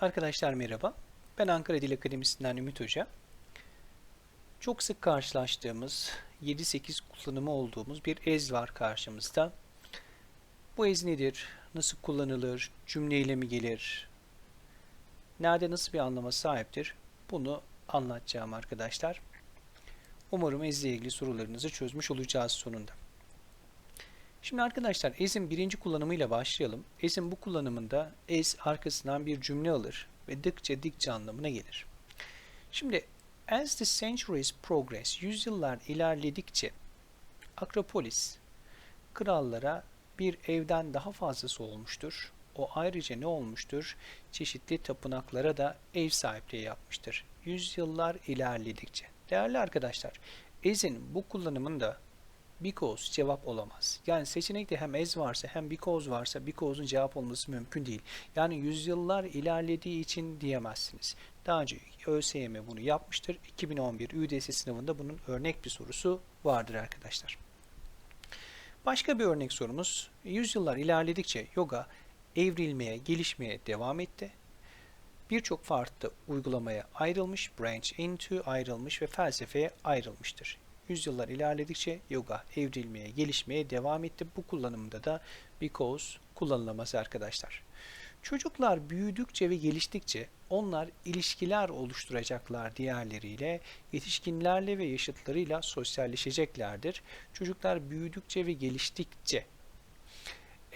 Arkadaşlar merhaba. Ben Ankara Dil Akademisi'nden Ümit Hoca. Çok sık karşılaştığımız 7-8 kullanımı olduğumuz bir ez var karşımızda. Bu ez nedir? Nasıl kullanılır? Cümleyle mi gelir? Nerede nasıl bir anlama sahiptir? Bunu anlatacağım arkadaşlar. Umarım ezle ilgili sorularınızı çözmüş olacağız sonunda. Şimdi arkadaşlar ezin birinci kullanımıyla başlayalım. Ezin bu kullanımında ez arkasından bir cümle alır ve dıkça dikçe anlamına gelir. Şimdi as the centuries progress, yüzyıllar ilerledikçe Akropolis krallara bir evden daha fazlası olmuştur. O ayrıca ne olmuştur? Çeşitli tapınaklara da ev sahipliği yapmıştır. Yüzyıllar ilerledikçe. Değerli arkadaşlar, ezin bu kullanımında because cevap olamaz. Yani seçenekte hem as varsa hem because varsa because'un cevap olması mümkün değil. Yani yüzyıllar ilerlediği için diyemezsiniz. Daha önce ÖSYM bunu yapmıştır. 2011 ÜDS sınavında bunun örnek bir sorusu vardır arkadaşlar. Başka bir örnek sorumuz. Yüzyıllar ilerledikçe yoga evrilmeye, gelişmeye devam etti. Birçok farklı uygulamaya ayrılmış, branch into ayrılmış ve felsefeye ayrılmıştır. Yüzyıllar ilerledikçe yoga evrilmeye, gelişmeye devam etti. Bu kullanımda da because kullanılaması arkadaşlar. Çocuklar büyüdükçe ve geliştikçe onlar ilişkiler oluşturacaklar diğerleriyle, yetişkinlerle ve yaşıtlarıyla sosyalleşeceklerdir. Çocuklar büyüdükçe ve geliştikçe.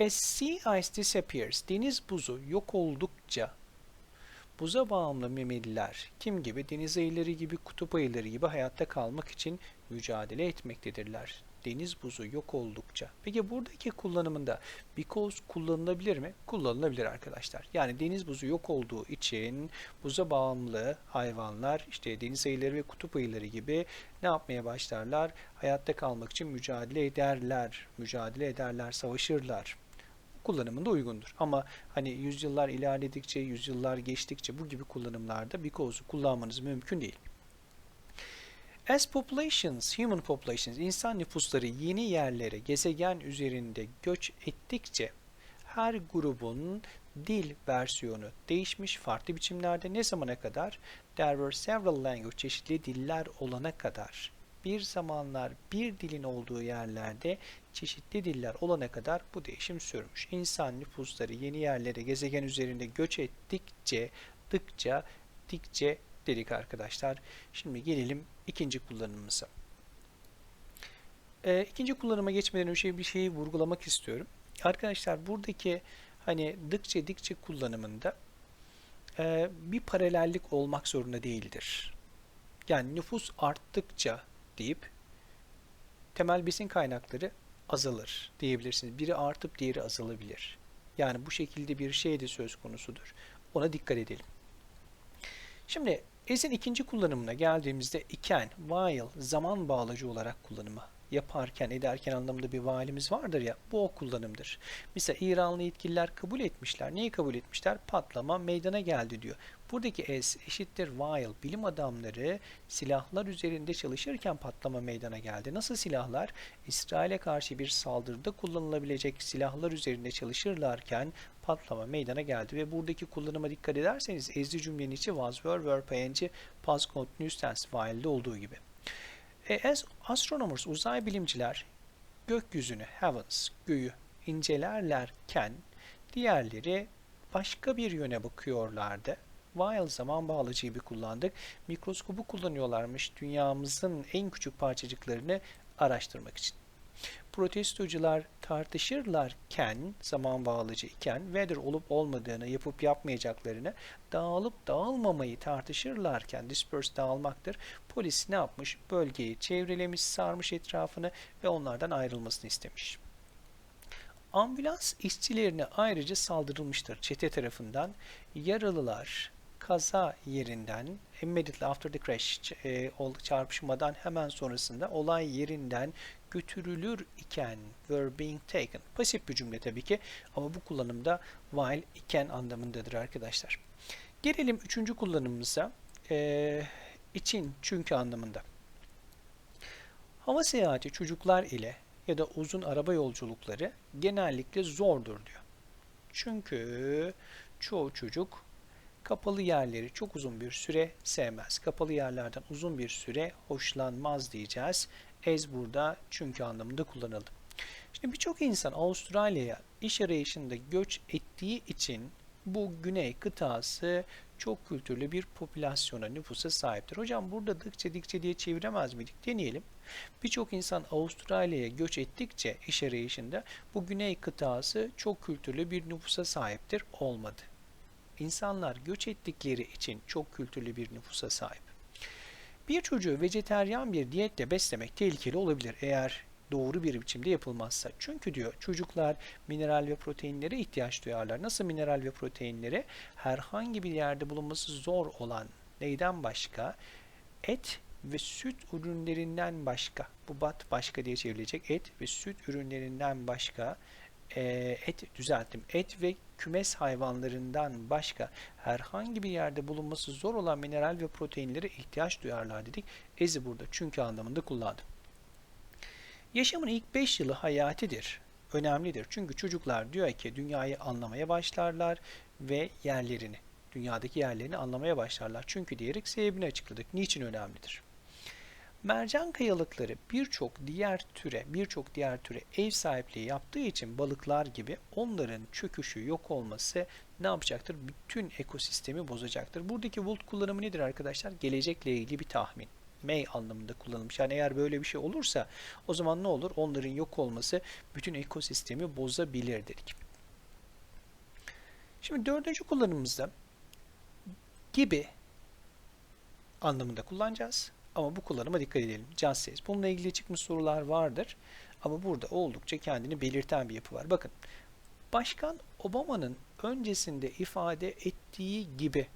As sea ice disappears, deniz buzu yok oldukça buza bağımlı memeliler kim gibi deniz ayıları gibi kutup ayıları gibi hayatta kalmak için mücadele etmektedirler. Deniz buzu yok oldukça. Peki buradaki kullanımında because kullanılabilir mi? Kullanılabilir arkadaşlar. Yani deniz buzu yok olduğu için buza bağımlı hayvanlar işte deniz ayıları ve kutup ayıları gibi ne yapmaya başlarlar? Hayatta kalmak için mücadele ederler. Mücadele ederler, savaşırlar kullanımında uygundur. Ama hani yüzyıllar ilerledikçe, yüzyıllar geçtikçe bu gibi kullanımlarda because'u kullanmanız mümkün değil. As populations, human populations, insan nüfusları yeni yerlere, gezegen üzerinde göç ettikçe her grubun dil versiyonu değişmiş farklı biçimlerde ne zamana kadar? There were several language, çeşitli diller olana kadar bir zamanlar bir dilin olduğu yerlerde çeşitli diller olana kadar bu değişim sürmüş. İnsan nüfusları yeni yerlere gezegen üzerinde göç ettikçe, dıkça, dikçe dedik arkadaşlar. Şimdi gelelim ikinci kullanımımıza. E, ikinci kullanıma geçmeden önce bir şeyi vurgulamak istiyorum. Arkadaşlar buradaki hani dıkça dikçe kullanımında e, bir paralellik olmak zorunda değildir. Yani nüfus arttıkça deyip temel besin kaynakları azalır diyebilirsiniz. Biri artıp diğeri azalabilir. Yani bu şekilde bir şey de söz konusudur. Ona dikkat edelim. Şimdi as'in ikinci kullanımına geldiğimizde iken, while zaman bağlacı olarak kullanımı yaparken, ederken anlamında bir valimiz vardır ya, bu o kullanımdır. Mesela İranlı yetkililer kabul etmişler. Neyi kabul etmişler? Patlama meydana geldi diyor. Buradaki as eşittir while. Bilim adamları silahlar üzerinde çalışırken patlama meydana geldi. Nasıl silahlar? İsrail'e karşı bir saldırıda kullanılabilecek silahlar üzerinde çalışırlarken patlama meydana geldi ve buradaki kullanıma dikkat ederseniz ezli cümlenin içi was, were, were, past continuous tense while'de olduğu gibi. E, as astronomers, uzay bilimciler gökyüzünü, heavens, göğü incelerlerken diğerleri başka bir yöne bakıyorlardı. While zaman bağlacı gibi kullandık. Mikroskobu kullanıyorlarmış dünyamızın en küçük parçacıklarını araştırmak için. Protestocular tartışırlarken, zaman bağlıcı iken, whether olup olmadığını, yapıp yapmayacaklarını, dağılıp dağılmamayı tartışırlarken, disperse dağılmaktır. Polis ne yapmış? Bölgeyi çevrelemiş, sarmış etrafını ve onlardan ayrılmasını istemiş. Ambulans işçilerine ayrıca saldırılmıştır çete tarafından. Yaralılar kaza yerinden immediately after the crash e, çarpışmadan hemen sonrasında olay yerinden götürülür iken were being taken. Pasif bir cümle tabii ki ama bu kullanımda while iken anlamındadır arkadaşlar. Gelelim üçüncü kullanımımıza. E, için çünkü anlamında. Hava seyahati çocuklar ile ya da uzun araba yolculukları genellikle zordur diyor. Çünkü çoğu çocuk Kapalı yerleri çok uzun bir süre sevmez. Kapalı yerlerden uzun bir süre hoşlanmaz diyeceğiz. Ez burada çünkü anlamında kullanıldı. Şimdi birçok insan Avustralya'ya iş arayışında göç ettiği için bu güney kıtası çok kültürlü bir popülasyona, nüfusa sahiptir. Hocam burada dıkçe dikçe diye çeviremez miydik? Deneyelim. Birçok insan Avustralya'ya göç ettikçe iş arayışında bu güney kıtası çok kültürlü bir nüfusa sahiptir. Olmadı. İnsanlar göç ettikleri için çok kültürlü bir nüfusa sahip. Bir çocuğu vejeteryan bir diyetle beslemek tehlikeli olabilir eğer doğru bir biçimde yapılmazsa. Çünkü diyor çocuklar mineral ve proteinlere ihtiyaç duyarlar. Nasıl mineral ve proteinlere? Herhangi bir yerde bulunması zor olan neyden başka? Et ve süt ürünlerinden başka. Bu bat başka diye çevrilecek. Et ve süt ürünlerinden başka e, et düzelttim. Et ve kümes hayvanlarından başka herhangi bir yerde bulunması zor olan mineral ve proteinlere ihtiyaç duyarlar dedik. Ezi burada çünkü anlamında kullandım. Yaşamın ilk 5 yılı hayatidir. Önemlidir. Çünkü çocuklar diyor ki dünyayı anlamaya başlarlar ve yerlerini, dünyadaki yerlerini anlamaya başlarlar. Çünkü diyerek sebebini açıkladık. Niçin önemlidir? Mercan kayalıkları birçok diğer türe, birçok diğer türe ev sahipliği yaptığı için balıklar gibi onların çöküşü, yok olması ne yapacaktır? Bütün ekosistemi bozacaktır. Buradaki would kullanımı nedir arkadaşlar? Gelecekle ilgili bir tahmin may anlamında kullanılmış. Yani eğer böyle bir şey olursa o zaman ne olur? Onların yok olması bütün ekosistemi bozabilir dedik. Şimdi dördüncü kullanımımızda gibi anlamında kullanacağız. Ama bu kullanıma dikkat edelim. Just says. Bununla ilgili çıkmış sorular vardır. Ama burada oldukça kendini belirten bir yapı var. Bakın. Başkan Obama'nın öncesinde ifade ettiği gibi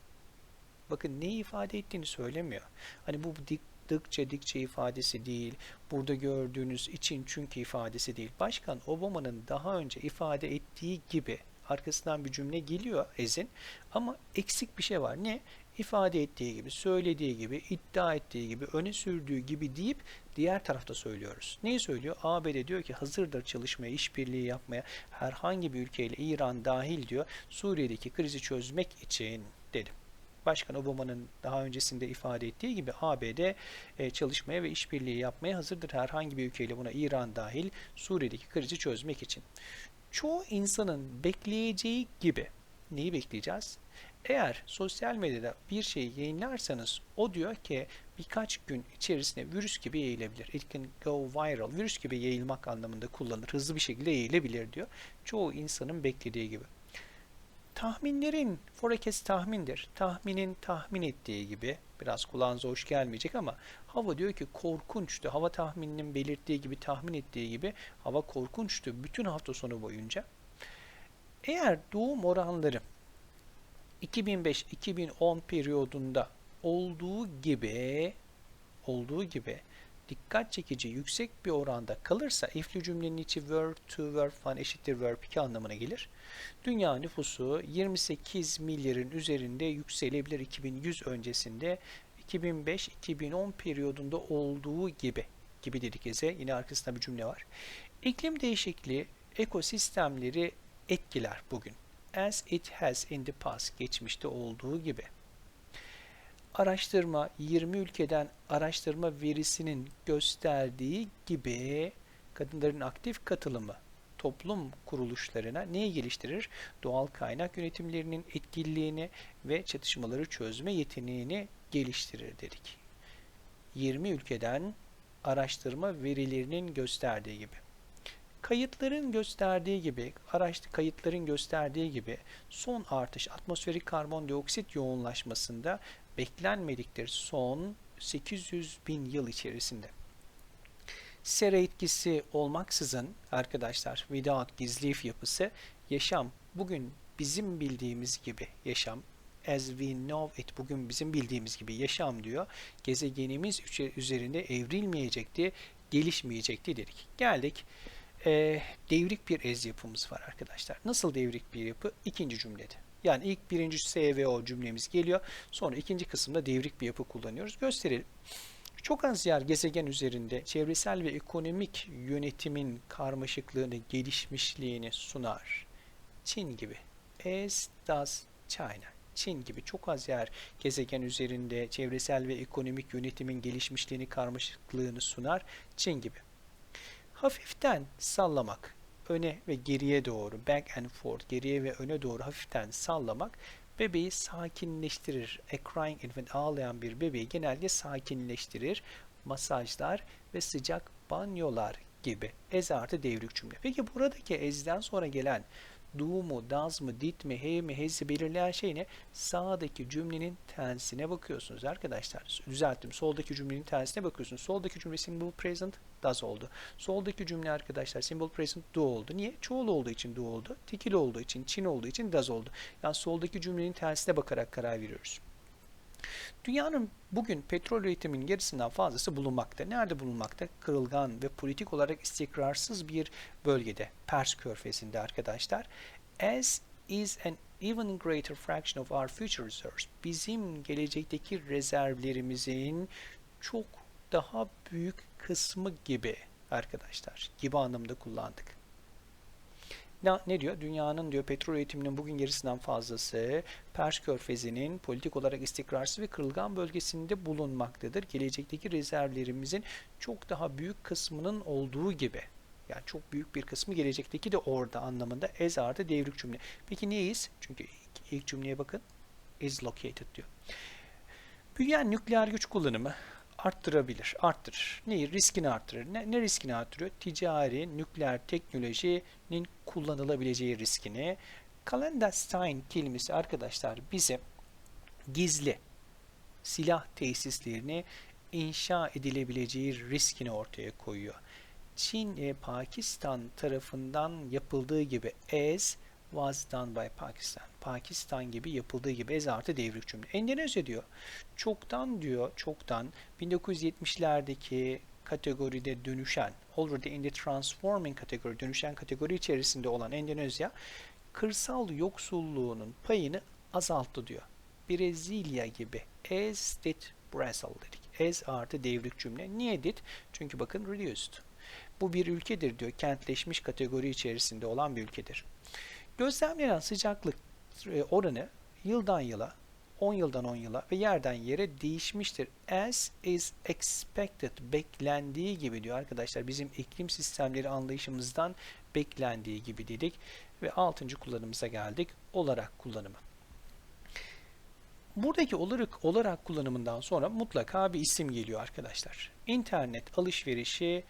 bakın ne ifade ettiğini söylemiyor. Hani bu dik, dıkça dikçe ifadesi değil. Burada gördüğünüz için çünkü ifadesi değil. Başkan Obama'nın daha önce ifade ettiği gibi arkasından bir cümle geliyor ezin ama eksik bir şey var. Ne? ifade ettiği gibi, söylediği gibi, iddia ettiği gibi, öne sürdüğü gibi deyip diğer tarafta söylüyoruz. Neyi söylüyor? ABD diyor ki hazırdır çalışmaya, işbirliği yapmaya herhangi bir ülkeyle İran dahil diyor Suriye'deki krizi çözmek için dedim. Başkan Obama'nın daha öncesinde ifade ettiği gibi ABD e, çalışmaya ve işbirliği yapmaya hazırdır herhangi bir ülkeyle buna İran dahil Suriye'deki krizi çözmek için. Çoğu insanın bekleyeceği gibi neyi bekleyeceğiz? Eğer sosyal medyada bir şey yayınlarsanız o diyor ki birkaç gün içerisinde virüs gibi yayılabilir. It can go viral. Virüs gibi yayılmak anlamında kullanılır. Hızlı bir şekilde yayılabilir diyor. Çoğu insanın beklediği gibi. Tahminlerin, forecast tahmindir. Tahminin tahmin ettiği gibi, biraz kulağınıza hoş gelmeyecek ama hava diyor ki korkunçtu. Hava tahmininin belirttiği gibi, tahmin ettiği gibi hava korkunçtu bütün hafta sonu boyunca. Eğer doğum oranları 2005-2010 periyodunda olduğu gibi olduğu gibi dikkat çekici yüksek bir oranda kalırsa ifli cümlenin içi verb to verb falan eşittir verb 2 anlamına gelir. Dünya nüfusu 28 milyarın üzerinde yükselebilir 2100 öncesinde 2005-2010 periyodunda olduğu gibi gibi dedik eze yine arkasında bir cümle var. İklim değişikliği ekosistemleri etkiler bugün. As it has in the past geçmişte olduğu gibi araştırma 20 ülkeden araştırma verisinin gösterdiği gibi kadınların aktif katılımı toplum kuruluşlarına neyi geliştirir? Doğal kaynak yönetimlerinin etkililiğini ve çatışmaları çözme yeteneğini geliştirir dedik. 20 ülkeden araştırma verilerinin gösterdiği gibi. Kayıtların gösterdiği gibi, araçlı kayıtların gösterdiği gibi son artış atmosferik karbondioksit yoğunlaşmasında beklenmediktir son 800 bin yıl içerisinde. Sera etkisi olmaksızın arkadaşlar without gizlif yapısı yaşam bugün bizim bildiğimiz gibi yaşam as we know it bugün bizim bildiğimiz gibi yaşam diyor. Gezegenimiz üzerinde evrilmeyecekti, gelişmeyecekti dedik. Geldik. Ee, devrik bir ez yapımız var arkadaşlar. Nasıl devrik bir yapı? İkinci cümlede. Yani ilk birinci SVO cümlemiz geliyor. Sonra ikinci kısımda devrik bir yapı kullanıyoruz. Gösterelim. Çok az yer gezegen üzerinde çevresel ve ekonomik yönetimin karmaşıklığını, gelişmişliğini sunar. Çin gibi. As does China. Çin gibi çok az yer gezegen üzerinde çevresel ve ekonomik yönetimin gelişmişliğini, karmaşıklığını sunar. Çin gibi. Hafiften sallamak, öne ve geriye doğru, back and forth, geriye ve öne doğru hafiften sallamak bebeği sakinleştirir. A crying infant, ağlayan bir bebeği genelde sakinleştirir. Masajlar ve sıcak banyolar gibi. Ez artı devrik cümle. Peki buradaki ezden sonra gelen do mu, does mı, did mi, have mi, has'i belirleyen şey ne? Sağdaki cümlenin tensine bakıyorsunuz arkadaşlar. Düzelttim. Soldaki cümlenin tensine bakıyorsunuz. Soldaki cümle simple present does oldu. Soldaki cümle arkadaşlar simple present do oldu. Niye? Çoğul olduğu için do oldu. Tekil olduğu için, çin olduğu için does oldu. Yani soldaki cümlenin tersine bakarak karar veriyoruz. Dünyanın bugün petrol üretiminin yarısından fazlası bulunmakta. Nerede bulunmakta? Kırılgan ve politik olarak istikrarsız bir bölgede. Pers körfezinde arkadaşlar. As is an even greater fraction of our future reserves. Bizim gelecekteki rezervlerimizin çok daha büyük kısmı gibi arkadaşlar. Gibi anlamda kullandık. Ne, ne diyor? Dünyanın diyor petrol üretiminin bugün yarısından fazlası Pers Körfezi'nin politik olarak istikrarsız ve kırılgan bölgesinde bulunmaktadır. Gelecekteki rezervlerimizin çok daha büyük kısmının olduğu gibi. Yani çok büyük bir kısmı gelecekteki de orada anlamında as artı devrik cümle. Peki neyiz? Çünkü ilk, ilk cümleye bakın. Is located diyor. Büyüyen nükleer güç kullanımı arttırabilir, arttırır. Neyi? Riskini arttırır. Ne, ne riskini arttırıyor? Ticari, nükleer teknolojinin kullanılabileceği riskini. Clandestine kelimesi arkadaşlar bize gizli silah tesislerini inşa edilebileceği riskini ortaya koyuyor. Çin, e, Pakistan tarafından yapıldığı gibi as was done by Pakistan. Pakistan gibi yapıldığı gibi ez artı devrik cümle. Endonezya diyor. Çoktan diyor, çoktan 1970'lerdeki kategoride dönüşen, already in the transforming kategori, dönüşen kategori içerisinde olan Endonezya, kırsal yoksulluğunun payını azalttı diyor. Brezilya gibi. As did Brazil dedik. As artı devrik cümle. Niye did? Çünkü bakın reduced. Bu bir ülkedir diyor. Kentleşmiş kategori içerisinde olan bir ülkedir. Gözlemlenen sıcaklık e, oranı yıldan yıla, 10 yıldan 10 yıla ve yerden yere değişmiştir. As is expected, beklendiği gibi diyor arkadaşlar. Bizim iklim sistemleri anlayışımızdan beklendiği gibi dedik. Ve 6. kullanımıza geldik. Olarak kullanımı. Buradaki olarak, olarak kullanımından sonra mutlaka bir isim geliyor arkadaşlar. İnternet alışverişi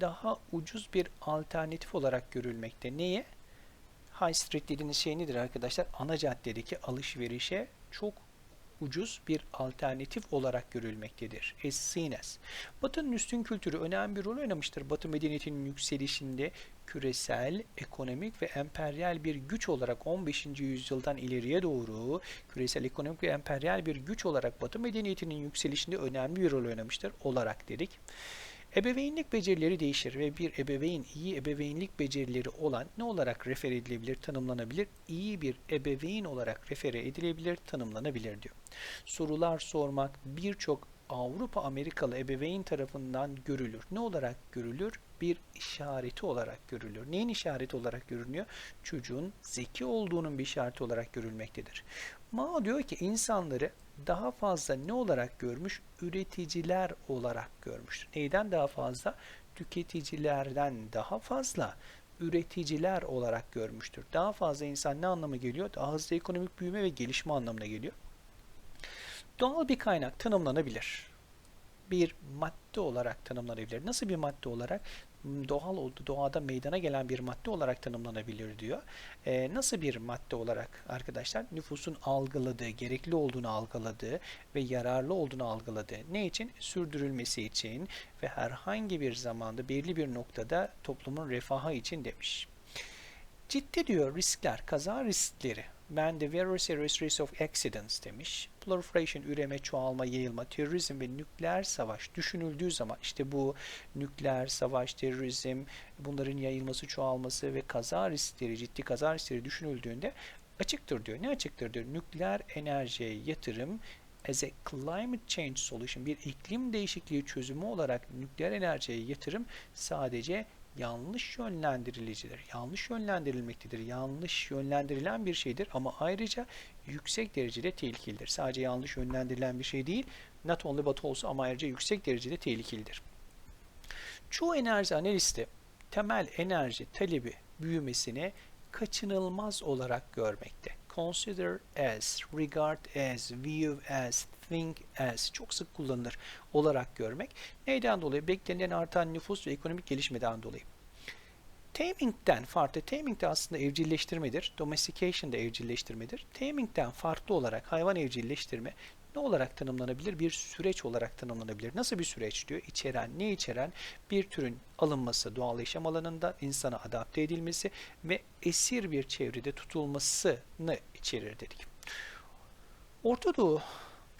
daha ucuz bir alternatif olarak görülmekte. Neye? High Street dediğiniz şey nedir arkadaşlar? Ana caddedeki alışverişe çok ucuz bir alternatif olarak görülmektedir. As. Batı'nın üstün kültürü önemli bir rol oynamıştır. Batı medeniyetinin yükselişinde küresel, ekonomik ve emperyal bir güç olarak 15. yüzyıldan ileriye doğru küresel, ekonomik ve emperyal bir güç olarak Batı medeniyetinin yükselişinde önemli bir rol oynamıştır olarak dedik. Ebeveynlik becerileri değişir ve bir ebeveyn iyi ebeveynlik becerileri olan ne olarak refer edilebilir, tanımlanabilir? İyi bir ebeveyn olarak refere edilebilir, tanımlanabilir diyor. Sorular sormak birçok Avrupa Amerikalı ebeveyn tarafından görülür. Ne olarak görülür? Bir işareti olarak görülür. Neyin işareti olarak görünüyor? Çocuğun zeki olduğunun bir işareti olarak görülmektedir. Mao diyor ki insanları daha fazla ne olarak görmüş? Üreticiler olarak görmüş. Neyden daha fazla? Tüketicilerden daha fazla üreticiler olarak görmüştür. Daha fazla insan ne anlamı geliyor? Daha hızlı ekonomik büyüme ve gelişme anlamına geliyor. Doğal bir kaynak tanımlanabilir. Bir madde olarak tanımlanabilir. Nasıl bir madde olarak? Doğal doğada meydana gelen bir madde olarak tanımlanabilir diyor. E, nasıl bir madde olarak arkadaşlar? Nüfusun algıladığı, gerekli olduğunu algıladığı ve yararlı olduğunu algıladığı. Ne için? Sürdürülmesi için ve herhangi bir zamanda belirli bir noktada toplumun refahı için demiş. Ciddi diyor riskler, kaza riskleri ben de very serious risk of accidents demiş. Proliferation, üreme, çoğalma, yayılma, terörizm ve nükleer savaş düşünüldüğü zaman işte bu nükleer savaş, terörizm, bunların yayılması, çoğalması ve kaza riskleri, ciddi kaza riskleri düşünüldüğünde açıktır diyor. Ne açıktır diyor? Nükleer enerjiye yatırım as a climate change solution bir iklim değişikliği çözümü olarak nükleer enerjiye yatırım sadece yanlış yönlendirilicidir. Yanlış yönlendirilmektedir. Yanlış yönlendirilen bir şeydir ama ayrıca yüksek derecede tehlikelidir. Sadece yanlış yönlendirilen bir şey değil, not only but also ama ayrıca yüksek derecede tehlikelidir. Çoğu enerji analisti temel enerji talebi büyümesini kaçınılmaz olarak görmekte. Consider as, regard as, view as, think as çok sık kullanılır olarak görmek. Neyden dolayı? Beklenen artan nüfus ve ekonomik gelişmeden dolayı. Taming'den farklı, taming de aslında evcilleştirmedir. Domestication da evcilleştirmedir. Taming'den farklı olarak hayvan evcilleştirme ne olarak tanımlanabilir? Bir süreç olarak tanımlanabilir. Nasıl bir süreç diyor? İçeren, ne içeren? Bir türün alınması doğal yaşam alanında insana adapte edilmesi ve esir bir çevrede tutulmasını içerir dedik. Orta Doğu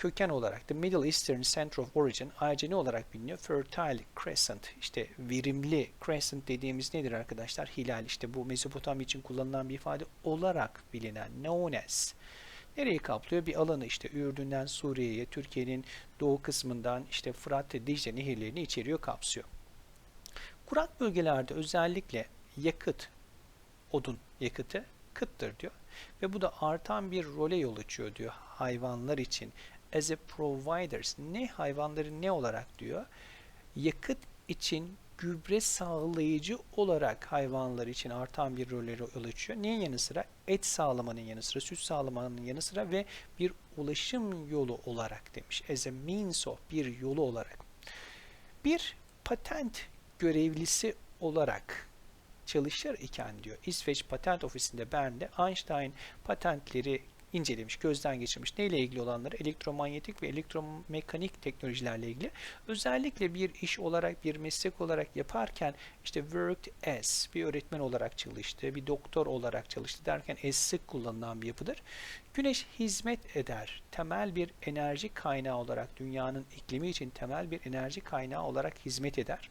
köken olarak The Middle Eastern Center of Origin ayrıca ne olarak biliniyor? Fertile Crescent işte verimli Crescent dediğimiz nedir arkadaşlar? Hilal işte bu Mezopotamya için kullanılan bir ifade olarak bilinen known as. Nereyi kaplıyor? Bir alanı işte Ürdün'den Suriye'ye, Türkiye'nin doğu kısmından işte Fırat ve Dicle nehirlerini içeriyor, kapsıyor. Kurak bölgelerde özellikle yakıt, odun yakıtı kıttır diyor. Ve bu da artan bir role yol açıyor diyor hayvanlar için. As a providers ne hayvanları ne olarak diyor? Yakıt için gübre sağlayıcı olarak hayvanlar için artan bir role yol açıyor. Neyin yanı sıra? Et sağlamanın yanı sıra, süt sağlamanın yanı sıra ve bir ulaşım yolu olarak demiş. As a means of, bir yolu olarak. Bir patent görevlisi olarak çalışır iken diyor İsveç Patent Ofisi'nde Bern'de Einstein patentleri incelemiş, gözden geçirmiş. Neyle ilgili olanları? Elektromanyetik ve elektromekanik teknolojilerle ilgili. Özellikle bir iş olarak, bir meslek olarak yaparken işte worked as bir öğretmen olarak çalıştı, bir doktor olarak çalıştı derken as kullanılan bir yapıdır. Güneş hizmet eder. Temel bir enerji kaynağı olarak dünyanın iklimi için temel bir enerji kaynağı olarak hizmet eder.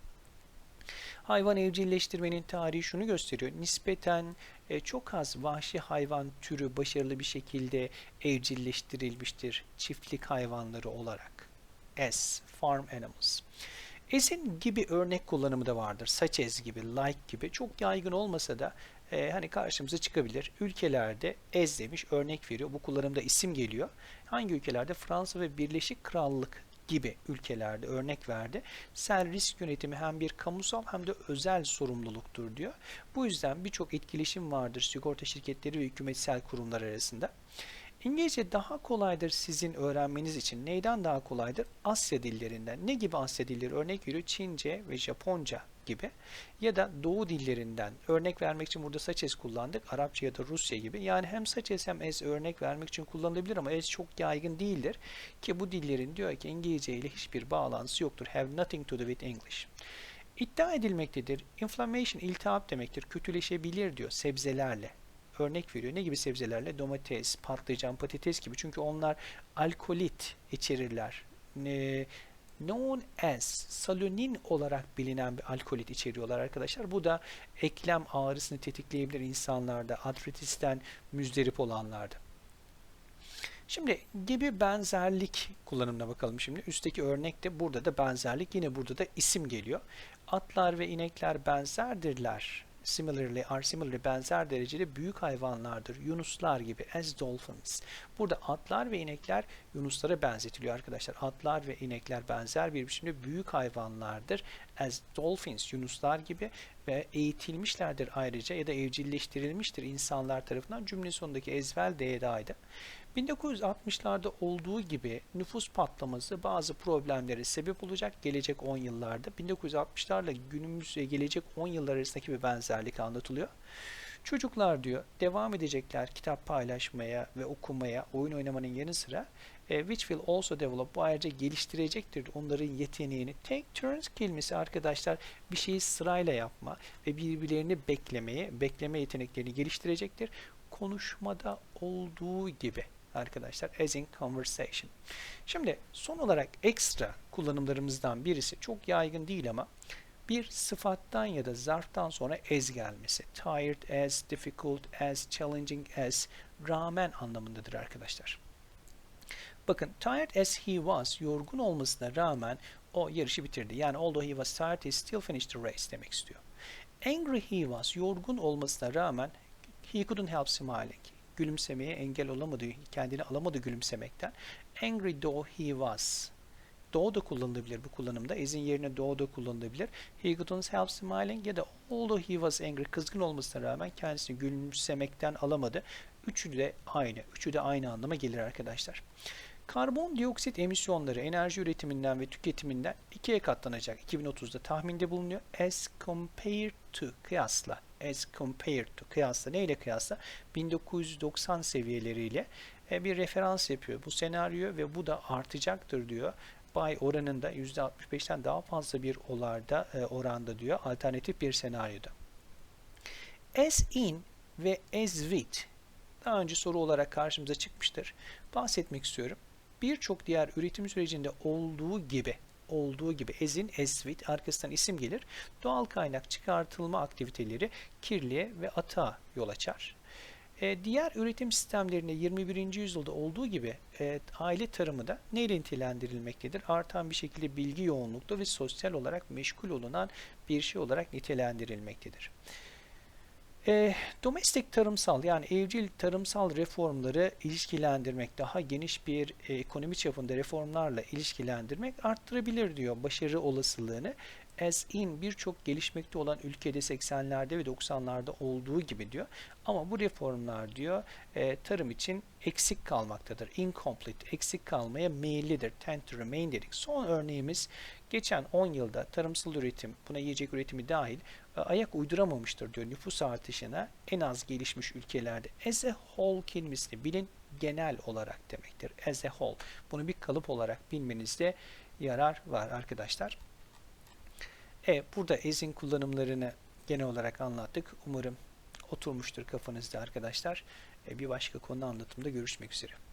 Hayvan evcilleştirmenin tarihi şunu gösteriyor. Nispeten e, çok az vahşi hayvan türü başarılı bir şekilde evcilleştirilmiştir çiftlik hayvanları olarak. As, farm animals. As'in gibi örnek kullanımı da vardır. As gibi, like gibi. Çok yaygın olmasa da e, hani karşımıza çıkabilir. Ülkelerde as demiş, örnek veriyor. Bu kullanımda isim geliyor. Hangi ülkelerde? Fransa ve Birleşik Krallık gibi ülkelerde örnek verdi. Sel risk yönetimi hem bir kamusal hem de özel sorumluluktur diyor. Bu yüzden birçok etkileşim vardır sigorta şirketleri ve hükümetsel kurumlar arasında. İngilizce daha kolaydır sizin öğrenmeniz için. Neyden daha kolaydır? Asya dillerinden. Ne gibi Asya dilleri? Örnek veriyor Çince ve Japonca gibi. Ya da Doğu dillerinden. Örnek vermek için burada saçes kullandık. Arapça ya da Rusya gibi. Yani hem saçes hem ez örnek vermek için kullanılabilir ama ez çok yaygın değildir. Ki bu dillerin diyor ki İngilizce ile hiçbir bağlantısı yoktur. Have nothing to do with English. İddia edilmektedir. Inflammation iltihap demektir. Kötüleşebilir diyor sebzelerle örnek veriyor. Ne gibi sebzelerle? Domates, patlıcan, patates gibi. Çünkü onlar alkolit içerirler. Ne, known as salonin olarak bilinen bir alkolit içeriyorlar arkadaşlar. Bu da eklem ağrısını tetikleyebilir insanlarda, artritisten müzdarip olanlarda. Şimdi gibi benzerlik kullanımına bakalım şimdi. Üstteki örnekte burada da benzerlik yine burada da isim geliyor. Atlar ve inekler benzerdirler similarly are similarly benzer derecede büyük hayvanlardır. Yunuslar gibi as dolphins. Burada atlar ve inekler yunuslara benzetiliyor arkadaşlar. Atlar ve inekler benzer bir biçimde büyük hayvanlardır. As dolphins yunuslar gibi ve eğitilmişlerdir ayrıca ya da evcilleştirilmiştir insanlar tarafından. Cümle sonundaki ezvel D'daydı. 1960'larda olduğu gibi nüfus patlaması bazı problemlere sebep olacak gelecek 10 yıllarda. 1960'larla günümüz ve gelecek 10 yıllar arasındaki bir benzerlik anlatılıyor. Çocuklar diyor devam edecekler kitap paylaşmaya ve okumaya, oyun oynamanın yanı sıra e, which will also develop bu ayrıca geliştirecektir onların yeteneğini. Take turns kelimesi arkadaşlar bir şeyi sırayla yapma ve birbirlerini beklemeye, bekleme yeteneklerini geliştirecektir. Konuşmada olduğu gibi arkadaşlar as in conversation. Şimdi son olarak ekstra kullanımlarımızdan birisi çok yaygın değil ama bir sıfattan ya da zarftan sonra as gelmesi. Tired as, difficult as, challenging as, rağmen anlamındadır arkadaşlar. Bakın tired as he was, yorgun olmasına rağmen o yarışı bitirdi. Yani although he was tired, he still finished the race demek istiyor. Angry he was. Yorgun olmasına rağmen he couldn't help smiling. Gülümsemeye engel olamadı, kendini alamadı gülümsemekten. Angry though he was. Though da kullanılabilir bu kullanımda. As'in yerine though da kullanılabilir. He couldn't help smiling ya da although he was angry. Kızgın olmasına rağmen kendisini gülümsemekten alamadı. Üçü de aynı. Üçü de aynı anlama gelir arkadaşlar. Karbondioksit emisyonları enerji üretiminden ve tüketiminden ikiye katlanacak 2030'da tahminde bulunuyor. As compared to kıyasla. As compared to kıyasla. Neyle kıyasla? 1990 seviyeleriyle e, bir referans yapıyor bu senaryo ve bu da artacaktır diyor. Bay oranında %65'ten daha fazla bir olarda e, oranda diyor alternatif bir senaryoda. As in ve as with daha önce soru olarak karşımıza çıkmıştır. Bahsetmek istiyorum. Birçok diğer üretim sürecinde olduğu gibi olduğu gibi ezin, esvit arkasından isim gelir. Doğal kaynak çıkartılma aktiviteleri kirliye ve atağa yol açar. E, diğer üretim sistemlerinde 21. yüzyılda olduğu gibi e, aile tarımı da nitelendirilmektedir? Artan bir şekilde bilgi yoğunlukta ve sosyal olarak meşgul olunan bir şey olarak nitelendirilmektedir. E, domestik tarımsal yani evcil tarımsal reformları ilişkilendirmek, daha geniş bir e, ekonomi çapında reformlarla ilişkilendirmek arttırabilir diyor başarı olasılığını. As in birçok gelişmekte olan ülkede 80'lerde ve 90'larda olduğu gibi diyor. Ama bu reformlar diyor e, tarım için eksik kalmaktadır. Incomplete, eksik kalmaya meyillidir. Tend to remain dedik. Son örneğimiz geçen 10 yılda tarımsal üretim, buna yiyecek üretimi dahil ayak uyduramamıştır diyor nüfus artışına en az gelişmiş ülkelerde. As a whole kelimesini bilin genel olarak demektir. As a whole. Bunu bir kalıp olarak bilmenizde yarar var arkadaşlar. Evet, burada as'in kullanımlarını genel olarak anlattık. Umarım oturmuştur kafanızda arkadaşlar. E, bir başka konu anlatımda görüşmek üzere.